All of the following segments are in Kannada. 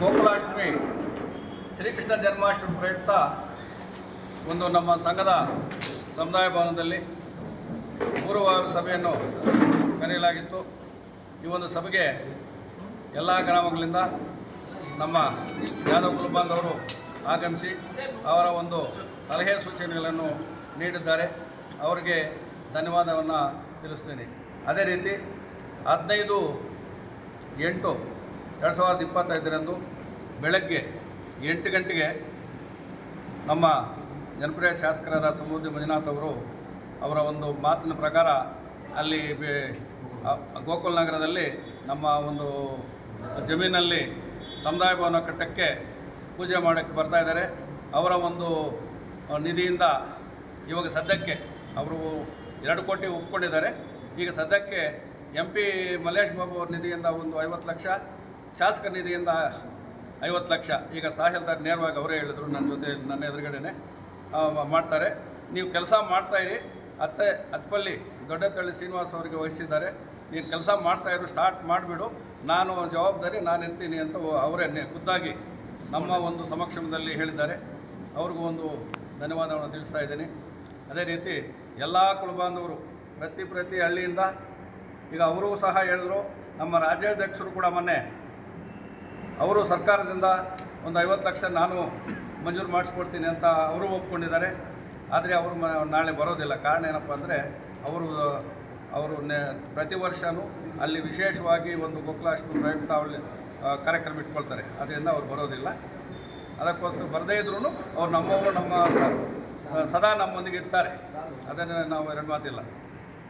ಗೋಕುಲಾಷ್ಟಮಿ ಶ್ರೀಕೃಷ್ಣ ಜನ್ಮಾಷ್ಟಮಿ ಪ್ರಯುಕ್ತ ಒಂದು ನಮ್ಮ ಸಂಘದ ಸಮುದಾಯ ಭವನದಲ್ಲಿ ಪೂರ್ವ ಸಭೆಯನ್ನು ಕರೆಯಲಾಗಿತ್ತು. ಈ ಒಂದು ಸಭೆಗೆ ಎಲ್ಲ ಗ್ರಾಮಗಳಿಂದ ನಮ್ಮ ಯಾದವ್ ಅವರು ಆಗಮಿಸಿ ಅವರ ಒಂದು ಸಲಹೆ ಸೂಚನೆಗಳನ್ನು ನೀಡಿದ್ದಾರೆ. ಅವರಿಗೆ ಧನ್ಯವಾದವನ್ನು ತಿಳಿಸ್ತೀನಿ. ಅದೇ ರೀತಿ ಹದಿನೈದು ಎಂಟು ಎರಡು ಸಾವಿರದ ಇಪ್ಪತ್ತೈದರಂದು ಬೆಳಗ್ಗೆ ಎಂಟು ಗಂಟೆಗೆ ನಮ್ಮ ಜನಪ್ರಿಯ ಶಾಸಕರಾದ ಸಮೃದ್ಧಿ ಮಂಜುನಾಥ್ ಅವರು ಅವರ ಒಂದು ಮಾತಿನ ಪ್ರಕಾರ ಅಲ್ಲಿ ಗೋಕುಲ್ ನಗರದಲ್ಲಿ ನಮ್ಮ ಒಂದು ಜಮೀನಲ್ಲಿ ಸಮುದಾಯ ಭವನ ಕಟ್ಟಕ್ಕೆ ಪೂಜೆ ಮಾಡೋಕ್ಕೆ ಬರ್ತಾ ಇದ್ದಾರೆ. ಅವರ ಒಂದು ನಿಧಿಯಿಂದ ಇವಾಗ ಸದ್ಯಕ್ಕೆ ಅವರು ಎರಡು ಕೋಟಿ ಒಪ್ಕೊಂಡಿದ್ದಾರೆ. ಈಗ ಸದ್ಯಕ್ಕೆ ಎಂ ಪಿ ಮಲ್ಲೇಶ್ ಬಾಬು ಅವರ ನಿಧಿಯಿಂದ ಒಂದು ಐವತ್ತು ಲಕ್ಷ ಶಾಸಕರ ನಿಧಿಯಿಂದ ಐವತ್ತು ಲಕ್ಷ. ಈಗ ಸಾಹಿಲ್ದಾರ್ ನೇರವಾಗಿ ಅವರೇ ಹೇಳಿದರು ನನ್ನ ಜೊತೆ ನನ್ನ ಎದುರುಗಡೆನೆ. ಮಾಡ್ತಾರೆ. ನೀವು ಕೆಲಸ ಮಾಡ್ತಾಯಿರಿ ಅತ್ತೆ, ಅತ್ಪಲ್ಲಿ ದೊಡ್ಡತಳ್ಳಿ ಶ್ರೀನಿವಾಸ್ ಅವರಿಗೆ ವಹಿಸಿದ್ದಾರೆ. ನೀನು ಕೆಲಸ ಮಾಡ್ತಾಯಿರು ಸ್ಟಾರ್ಟ್ ಮಾಡಿಬಿಡು. ನಾನು ಜವಾಬ್ದಾರಿ, ನಾನು ಇರ್ತೀನಿ ಅಂತ ಅವರೇ ಖುದ್ದಾಗಿ ನಮ್ಮ ಒಂದು ಸಮಕ್ಷಮದಲ್ಲಿ ಹೇಳಿದ್ದಾರೆ. ಅವ್ರಿಗೂ ಒಂದು ಧನ್ಯವಾದವನ್ನು ತಿಳಿಸ್ತಾ ಇದ್ದೀನಿ. ಅದೇ ರೀತಿ ಎಲ್ಲ ಕುಲಬಾಂಧವರು ಪ್ರತಿ ಪ್ರತಿ ಹಳ್ಳಿಯಿಂದ, ಈಗ ಅವರು ಸಹ ಹೇಳಿದ್ರು, ನಮ್ಮ ರಾಜ್ಯಾಧ್ಯಕ್ಷರು ಕೂಡ ಮೊನ್ನೆ ಅವರು ಸರ್ಕಾರದಿಂದ ಒಂದು ಐವತ್ತು ಲಕ್ಷ ನಾನು ಮಂಜೂರು ಮಾಡಿಸ್ಕೊಡ್ತೀನಿ ಅಂತ ಅವರು ಒಪ್ಕೊಂಡಿದ್ದಾರೆ. ಆದರೆ ಅವರು ನಾಳೆ ಬರೋದಿಲ್ಲ. ಕಾರಣ ಏನಪ್ಪ ಅಂದರೆ ಅವರು ಅವರು ಪ್ರತಿ ವರ್ಷವೂ ಅಲ್ಲಿ ವಿಶೇಷವಾಗಿ ಒಂದು ಗೋಕುಲಾಷ್ಟಮಿ ಪ್ರಯುಕ್ತ ಅವಳಿ ಕಾರ್ಯಕ್ರಮ ಇಟ್ಕೊಳ್ತಾರೆ. ಅದರಿಂದ ಅವ್ರು ಬರೋದಿಲ್ಲ. ಅದಕ್ಕೋಸ್ಕರ ಬರದೇ ಇದ್ರೂ ಅವ್ರು ನಮ್ಮವರು ನಮ್ಮ ಸದಾ ನಮ್ಮೊಂದಿಗೆ ಇರ್ತಾರೆ. ಅದನ್ನು ನಾವು ಎರಡು ಮಾತಿಲ್ಲ.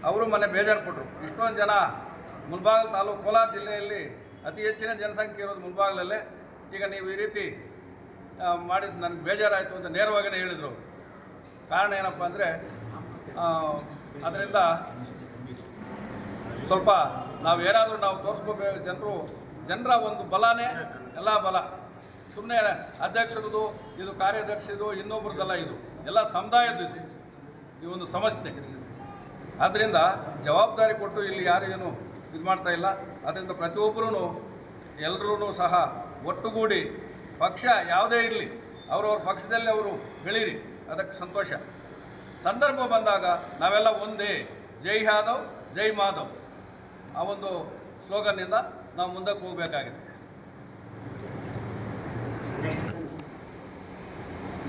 ಅವರು ಮನೆ ಬೇಜಾರು ಕೊಟ್ಟರು ಇಷ್ಟೊಂದು ಜನ ಮುಲ್ಬಾಗಲ್ ತಾಲೂಕು ಕೋಲಾರ ಜಿಲ್ಲೆಯಲ್ಲಿ ಅತಿ ಹೆಚ್ಚಿನ ಜನಸಂಖ್ಯೆ ಇರೋದು ಮುಂಭಾಗಲಲ್ಲೇ ಈಗ ನೀವು ಈ ರೀತಿ ಮಾಡಿದ್ದು ನನಗೆ ಬೇಜಾರಾಯಿತು ಅಂತ ನೇರವಾಗಿಯೇ ಹೇಳಿದರು ಕಾರಣ ಏನಪ್ಪ ಅಂದರೆ ಅದರಿಂದ ಸ್ವಲ್ಪ ನಾವು ಏನಾದರೂ ನಾವು ತೋರಿಸ್ಕೋಬೇಕು, ಜನರು, ಜನರ ಒಂದು ಬಲನೇ ಎಲ್ಲ ಬಲ. ಸುಮ್ಮನೆ ಅಧ್ಯಕ್ಷರದು, ಇದು ಕಾರ್ಯದರ್ಶಿದು ಇನ್ನೊಬ್ರದ್ದಲ್ಲ ಇದು. ಎಲ್ಲ ಸಮುದಾಯದ್ದು ಇದು. ಈ ಒಂದು ಸಮಸ್ಯೆ. ಆದ್ದರಿಂದ ಜವಾಬ್ದಾರಿ ಕೊಟ್ಟು ಇಲ್ಲಿ ಯಾರು ಇದು ಮಾಡ್ತಾ ಇಲ್ಲ. ಅದರಿಂದ ಪ್ರತಿಯೊಬ್ಬರೂ ಎಲ್ಲರೂ ಸಹ ಒಟ್ಟುಗೂಡಿ ಪಕ್ಷ ಯಾವುದೇ ಇರಲಿ ಅವರವ್ರ ಪಕ್ಷದಲ್ಲಿ ಅವರು ಬೆಳೀರಿ, ಅದಕ್ಕೆ ಸಂತೋಷ. ಸಂದರ್ಭ ಬಂದಾಗ ನಾವೆಲ್ಲ ಒಂದೇ, ಜೈ ಯಾದವ್, ಜೈ ಮಾಧವ್. ಆ ಒಂದು ಸ್ಲೋಗನ್ನಿಂದ ನಾವು ಮುಂದಕ್ಕೆ ಹೋಗಬೇಕಾಗಿದೆ.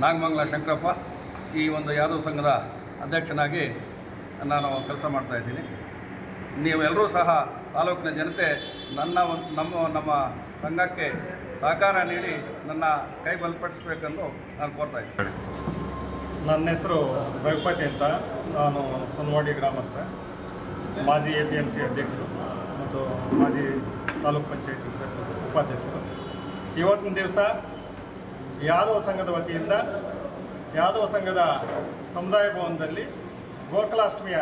ನಾಗಮಂಗಲ ಶಂಕರಪ್ಪ, ಈ ಒಂದು ಯಾದವ್ ಸಂಘದ ಅಧ್ಯಕ್ಷನಾಗಿ ನಾನು ಕೆಲಸ ಮಾಡ್ತಾ ಇದ್ದೀನಿ. ನೀವೆಲ್ಲರೂ ಸಹ ತಾಲೂಕಿನ ಜನತೆ ನನ್ನ ನಮ್ಮ ನಮ್ಮ ಸಂಘಕ್ಕೆ ಸಹಕಾರ ನೀಡಿ ನನ್ನ ಕೈ ಬಲಪಡಿಸ್ಬೇಕೆಂದು ನಾನು ಕೋರ್ತಾ ಇದ್ದೀನಿ. ನನ್ನ ಹೆಸರು ರಘುಪತಿ ಅಂತ. ನಾನು ಸೊನ್ವಾಡಿ ಗ್ರಾಮಸ್ಥ. ಮಾಜಿ ಎ ಪಿ ಎಂ ಸಿ ಅಧ್ಯಕ್ಷರು ಮತ್ತು ಮಾಜಿ ತಾಲೂಕ್ ಪಂಚಾಯತ್ ಉಪಾಧ್ಯಕ್ಷರು. ಇವತ್ತಿನ ದಿವಸ ಯಾದವ ಸಂಘದ ವತಿಯಿಂದ, ಯಾದವ ಸಂಘದ ಸಮುದಾಯ ಭವನದಲ್ಲಿ ಗೋಕುಲಾಷ್ಟಮಿಯ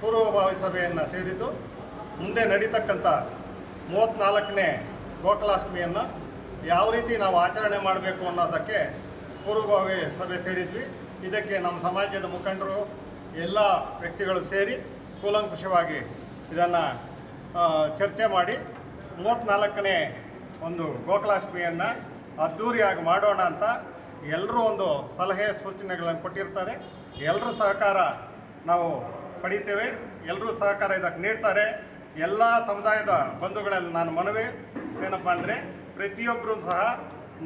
ಪೂರ್ವಭಾವಿ ಸಭೆಯನ್ನು ಸೇರಿದ್ದು ಮುಂದೆ ನಡೀತಕ್ಕಂಥ ಮೂವತ್ತ್ನಾಲ್ಕನೇ ಗೋಕುಲಾಷ್ಟಮಿಯನ್ನು ಯಾವ ರೀತಿ ನಾವು ಆಚರಣೆ ಮಾಡಬೇಕು ಅನ್ನೋದಕ್ಕೆ ಪೂರ್ವಭಾವಿ ಸಭೆ ಸೇರಿದ್ವಿ. ಇದಕ್ಕೆ ನಮ್ಮ ಸಮಾಜದ ಮುಖಂಡರು, ಎಲ್ಲ ವ್ಯಕ್ತಿಗಳು ಸೇರಿ ಕೂಲಂಕುಷವಾಗಿ ಇದನ್ನು ಚರ್ಚೆ ಮಾಡಿ ಮೂವತ್ತ್ನಾಲ್ಕನೇ ಒಂದು ಗೋಕುಲಾಷ್ಟಮಿಯನ್ನು ಅದ್ಧೂರಿಯಾಗಿ ಮಾಡೋಣ ಅಂತ ಎಲ್ಲರೂ ಒಂದು ಸಲಹೆ ಸೂಚನೆಗಳನ್ನು ಕೊಟ್ಟಿರ್ತಾರೆ. ಎಲ್ಲರೂ ಸಹಕಾರ ನಾವು ಪಡಿತೇವೆ. ಎಲ್ಲರೂ ಸಹಕಾರ ಇದಕ್ಕೆ ನೀಡ್ತಾರೆ. ಎಲ್ಲ ಸಮುದಾಯದ ಬಂಧುಗಳಲ್ಲಿ ನಾನು ಮನವಿ ಏನಪ್ಪ ಅಂದರೆ ಪ್ರತಿಯೊಬ್ಬರೂ ಸಹ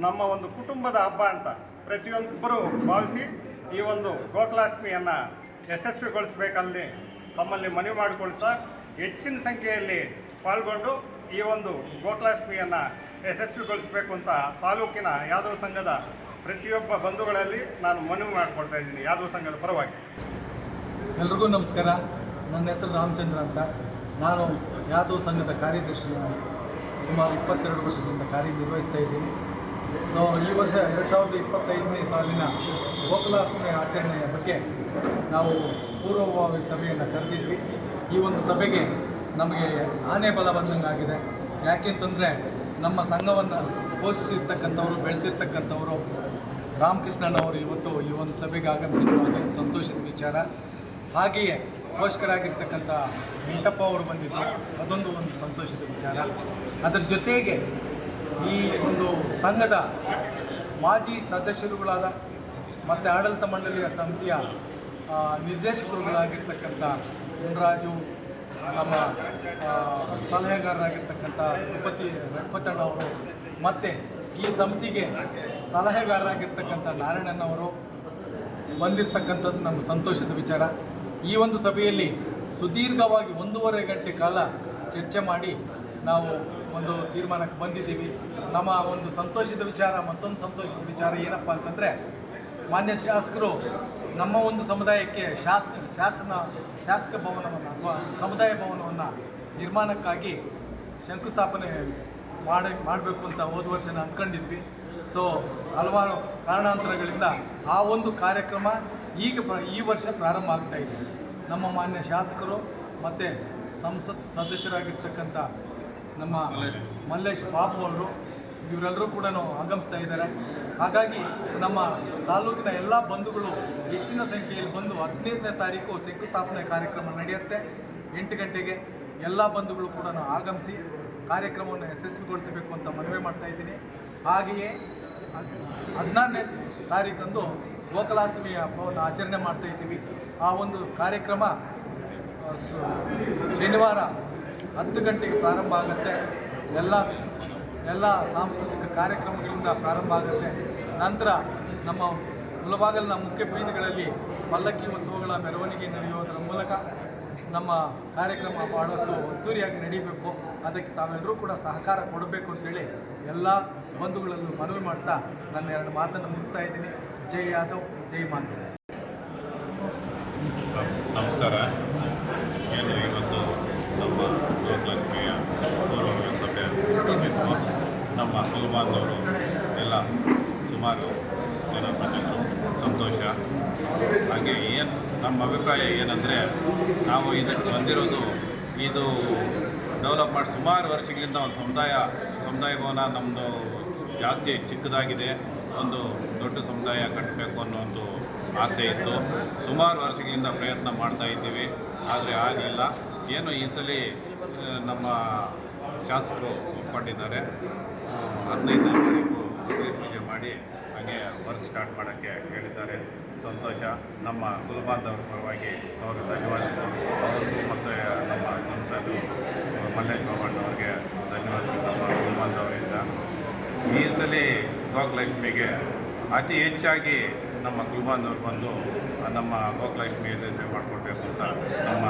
ನಮ್ಮ ಒಂದು ಕುಟುಂಬದ ಹಬ್ಬ ಅಂತ ಪ್ರತಿಯೊಬ್ಬರು ಭಾವಿಸಿ ಈ ಒಂದು ಗೋಕುಲಾಷ್ಟಮಿಯನ್ನು ಯಶಸ್ವಿಗೊಳಿಸಬೇಕಲ್ಲಿ ತಮ್ಮಲ್ಲಿ ಮನವಿ ಮಾಡಿಕೊಳ್ತಾ ಹೆಚ್ಚಿನ ಸಂಖ್ಯೆಯಲ್ಲಿ ಪಾಲ್ಗೊಂಡು ಈ ಒಂದು ಗೋಕುಲಾಷ್ಟಮಿಯನ್ನು ಯಶಸ್ವಿಗೊಳಿಸಬೇಕು ಅಂತ ತಾಲೂಕಿನ ಯಾದವ ಸಂಘದ ಪ್ರತಿಯೊಬ್ಬ ಬಂಧುಗಳಲ್ಲಿ ನಾನು ಮನವಿ ಮಾಡಿಕೊಳ್ತಾ ಇದ್ದೀನಿ ಯಾದವ ಸಂಘದ ಪರವಾಗಿ. ಎಲ್ರಿಗೂ ನಮಸ್ಕಾರ. ನನ್ನ ಹೆಸರು ರಾಮಚಂದ್ರ ಅಂತ. ನಾನು ಯಾದವ್ ಸಂಘದ ಕಾರ್ಯದರ್ಶಿಯಾಗಿ ಸುಮಾರು ಇಪ್ಪತ್ತೆರಡು ವರ್ಷದಿಂದ ಕಾರ್ಯನಿರ್ವಹಿಸ್ತಾ ಇದ್ದೀನಿ. ಸೊ ಈ ವರ್ಷ ಎರಡು ಸಾವಿರದ ಇಪ್ಪತ್ತೈದನೇ ಸಾಲಿನ ಗೋಕುಲಾಷ್ಟಮಿ ಆಚರಣೆಯ ಬಗ್ಗೆ ನಾವು ಪೂರ್ವಭಾವಿ ಸಭೆಯನ್ನು ಕರೆದಿದ್ವಿ. ಈ ಒಂದು ಸಭೆಗೆ ನಮಗೆ ಆನೆ ಬಲ ಬಂದಂಗಾಗಿದೆ. ಯಾಕೆಂತಂದರೆ ನಮ್ಮ ಸಂಘವನ್ನು ಪೋಷಿಸಿರ್ತಕ್ಕಂಥವ್ರು, ಬೆಳೆಸಿರ್ತಕ್ಕಂಥವರು ರಾಮಕೃಷ್ಣನವರು ಇವತ್ತು ಈ ಒಂದು ಸಭೆಗೆ ಆಗಮಿಸಿರುವ ಸಂತೋಷದ ವಿಚಾರ. ಹಾಗೆಯೇ ಪೋಷಕರಾಗಿರ್ತಕ್ಕಂಥ ವೆಂಕಟಪ್ಪ ಅವರು ಬಂದಿದ್ದರು ಅದೊಂದು ಒಂದು ಸಂತೋಷದ ವಿಚಾರ. ಅದರ ಜೊತೆಗೆ ಈ ಒಂದು ಸಂಘದ ಮಾಜಿ ಸದಸ್ಯರುಗಳಾದ ಮತ್ತು ಆಡಳಿತ ಮಂಡಳಿಯ ಸಮಿತಿಯ ನಿರ್ದೇಶಕರುಗಳಾಗಿರ್ತಕ್ಕಂಥ ಮುನ್ರಾಜು ನಮ್ಮ ಸಲಹೆಗಾರರಾಗಿರ್ತಕ್ಕಂಥ ತಿರುಪತಿ ರಘುಪತಣ್ಣವರು ಮತ್ತು ಈ ಸಮಿತಿಗೆ ಸಲಹೆಗಾರರಾಗಿರ್ತಕ್ಕಂಥ ನಾರಾಯಣನವರು ಬಂದಿರತಕ್ಕಂಥದ್ದು ನಮ್ಮ ಸಂತೋಷದ ವಿಚಾರ. ಈ ಒಂದು ಸಭೆಯಲ್ಲಿ ಸುದೀರ್ಘವಾಗಿ ಒಂದೂವರೆ ಗಂಟೆ ಕಾಲ ಚರ್ಚೆ ಮಾಡಿ ನಾವು ಒಂದು ತೀರ್ಮಾನಕ್ಕೆ ಬಂದಿದ್ದೀವಿ. ನಮ್ಮ ಒಂದು ಸಂತೋಷದ ವಿಚಾರ, ಮತ್ತೊಂದು ಸಂತೋಷದ ವಿಚಾರ ಏನಪ್ಪ ಅಂತಂದರೆ, ಮಾನ್ಯ ಶಾಸಕರು ನಮ್ಮ ಒಂದು ಸಮುದಾಯಕ್ಕೆ ಶಾಸಕ ಶಾಸನ, ಶಾಸಕ ಭವನವನ್ನು ಅಥವಾ ಸಮುದಾಯ ಭವನವನ್ನು ನಿರ್ಮಾಣಕ್ಕಾಗಿ ಶಂಕುಸ್ಥಾಪನೆ ಮಾಡಿ, ಮಾಡಬೇಕು ಅಂತ ಹೋದ ವರ್ಷ ಅಂದ್ಕೊಂಡಿದ್ವಿ ಸೊ ಹಲವಾರು ಕಾರಣಾಂತರಗಳಿಂದ ಆ ಒಂದು ಕಾರ್ಯಕ್ರಮ ಈಗ ಈ ವರ್ಷ ಪ್ರಾರಂಭ ಆಗ್ತಾ ಇದೆ. ನಮ್ಮ ಮಾನ್ಯ ಶಾಸಕರು ಮತ್ತು ಸಂಸತ್ ಸದಸ್ಯರಾಗಿರ್ತಕ್ಕಂಥ ನಮ್ಮ ಮಲ್ಲೇಶ್ ಬಾಬು ಅವರು, ಇವರೆಲ್ಲರೂ ಕೂಡ ಆಗಮಿಸ್ತಾ ಇದ್ದಾರೆ. ಹಾಗಾಗಿ ನಮ್ಮ ತಾಲೂಕಿನ ಎಲ್ಲ ಬಂಧುಗಳು ಹೆಚ್ಚಿನ ಸಂಖ್ಯೆಯಲ್ಲಿ ಬಂದು ಹದಿನೈದನೇ ತಾರೀಕು ಶಂಕುಸ್ಥಾಪನೆ ಕಾರ್ಯಕ್ರಮ ನಡೆಯುತ್ತೆ. ಎಂಟು ಗಂಟೆಗೆ ಎಲ್ಲ ಬಂಧುಗಳು ಕೂಡ ಆಗಮಿಸಿ ಕಾರ್ಯಕ್ರಮವನ್ನು ಯಶಸ್ವಿಗೊಳಿಸಬೇಕು ಅಂತ ಮನವಿ ಮಾಡ್ತಾ ಇದ್ದೀನಿ. ಹಾಗೆಯೇ ಹದ್- ಹದಿನಾರನೇ ತಾರೀಕಂದು ಗೋಕಲಾಷ್ಟಮಿಯ ಹಬ್ಬವನ್ನು ಆಚರಣೆ ಮಾಡ್ತಾ ಇದ್ದೀವಿ. ಆ ಒಂದು ಕಾರ್ಯಕ್ರಮ ಶನಿವಾರ ಹತ್ತು ಗಂಟೆಗೆ ಪ್ರಾರಂಭ ಆಗುತ್ತೆ. ಎಲ್ಲ ಎಲ್ಲ ಸಾಂಸ್ಕೃತಿಕ ಕಾರ್ಯಕ್ರಮಗಳಿಂದ ಪ್ರಾರಂಭ ಆಗುತ್ತೆ. ನಂತರ ನಮ್ಮ ಮುಲಬಾಗಲಿನ ಮುಖ್ಯ ಬೀದಿಗಳಲ್ಲಿ ಪಲ್ಲಕ್ಕಿ ಉತ್ಸವಗಳ ಮೆರವಣಿಗೆ ನಡೆಯುವುದರ ಮೂಲಕ ನಮ್ಮ ಕಾರ್ಯಕ್ರಮ ಬಹಳಷ್ಟು ಅದ್ದೂರಿಯಾಗಿ ನಡೀಬೇಕು. ಅದಕ್ಕೆ ತಾವೆಲ್ಲರೂ ಕೂಡ ಸಹಕಾರ ಕೊಡಬೇಕು ಅಂತೇಳಿ ಎಲ್ಲ ಬಂಧುಗಳಲ್ಲೂ ಮನವಿ ಮಾಡ್ತಾ ನನ್ನ ಎರಡು ಮಾತನ್ನು ಮುಗಿಸ್ತಾ ಇದ್ದೀನಿ. ಜೈ ಯಾದವ್, ಜೈ ಮಾಧವ್. ನಮಸ್ಕಾರ. ಏನು ಇವತ್ತು ನಮ್ಮ ಲೋಕಲಕ್ಷ್ಮಿಯ ಗೌರವ ಸಭೆ ನಮ್ಮ ಎಲ್ಲ ಸುಮಾರು ಜನ ಬಂದಿದ್ದರು ಸಂತೋಷ. ಹಾಗೆ ಏನು ನಮ್ಮ ಅಭಿಪ್ರಾಯ ಏನಂದರೆ, ನಾವು ಇದಕ್ಕೆ ಬಂದಿರೋದು ಇದು ಡೆವಲಪ್ ಮಾಡಿ ಸುಮಾರು ವರ್ಷಗಳಿಂದ ಒಂದು ಸಮುದಾಯ ಸಮುದಾಯ ಭವನ ನಮ್ಮದು ಜಾಸ್ತಿ ಚಿಕ್ಕದಾಗಿದೆ. ಒಂದು ದೊಡ್ಡ ಸಮುದಾಯ ಕಟ್ಟಬೇಕು ಅನ್ನೋ ಒಂದು ಆಸೆ ಇತ್ತು. ಸುಮಾರು ವರ್ಷಗಳಿಂದ ಪ್ರಯತ್ನ ಮಾಡ್ತಾ ಇದ್ದೀವಿ. ಆದರೆ ಆಗಲಿಲ್ಲ. ಏನು ಈ ಸಲ ನಮ್ಮ ಶಾಸಕರು ಒಪ್ಕೊಂಡಿದ್ದಾರೆ. ಹದಿನೈದನೇ ತಾರೀಕು ಪೂಜೆ ಮಾಡಿ ಹಾಗೆ ವರ್ಕ್ ಸ್ಟಾರ್ಟ್ ಮಾಡೋಕ್ಕೆ ಹೇಳಿದ್ದಾರೆ. ಸಂತೋಷ. ನಮ್ಮ ಕುಲಬಾಂಧವರ ಪರವಾಗಿ ಅವರು ಧನ್ಯವಾದಗಳು. ಅವ್ರಿಗೂ ಮತ್ತು ನಮ್ಮ ಸಂಸದರು ಮಲ್ಲೇಶ್ ಬಾಬಣ್ಣವ್ರಿಗೆ ಧನ್ಯವಾದಗಳು. ನಮ್ಮ ಕುಲಬಾಂಧವರಿಂದ ಈ ಸಲ ಗೋಕಲಕ್ಷ್ಮಿಗೆ ಅತಿ ಹೆಚ್ಚಾಗಿ ನಮ್ಮ ಕುಲ್ಬಾಂಧವ್ರು ಬಂದು ನಮ್ಮ ಗೋಕಲಕ್ಷ್ಮಿ ಸೇವೆ ಅಂತ ನಮ್ಮ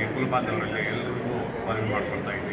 ಈ ಕುಲ್ಬಾಂಧವರಲ್ಲಿ ಎಲ್ಲರಿಗೂ ಮನವಿ ಮಾಡಿಕೊಡ್ತಾ ಇದ್ದೀವಿ.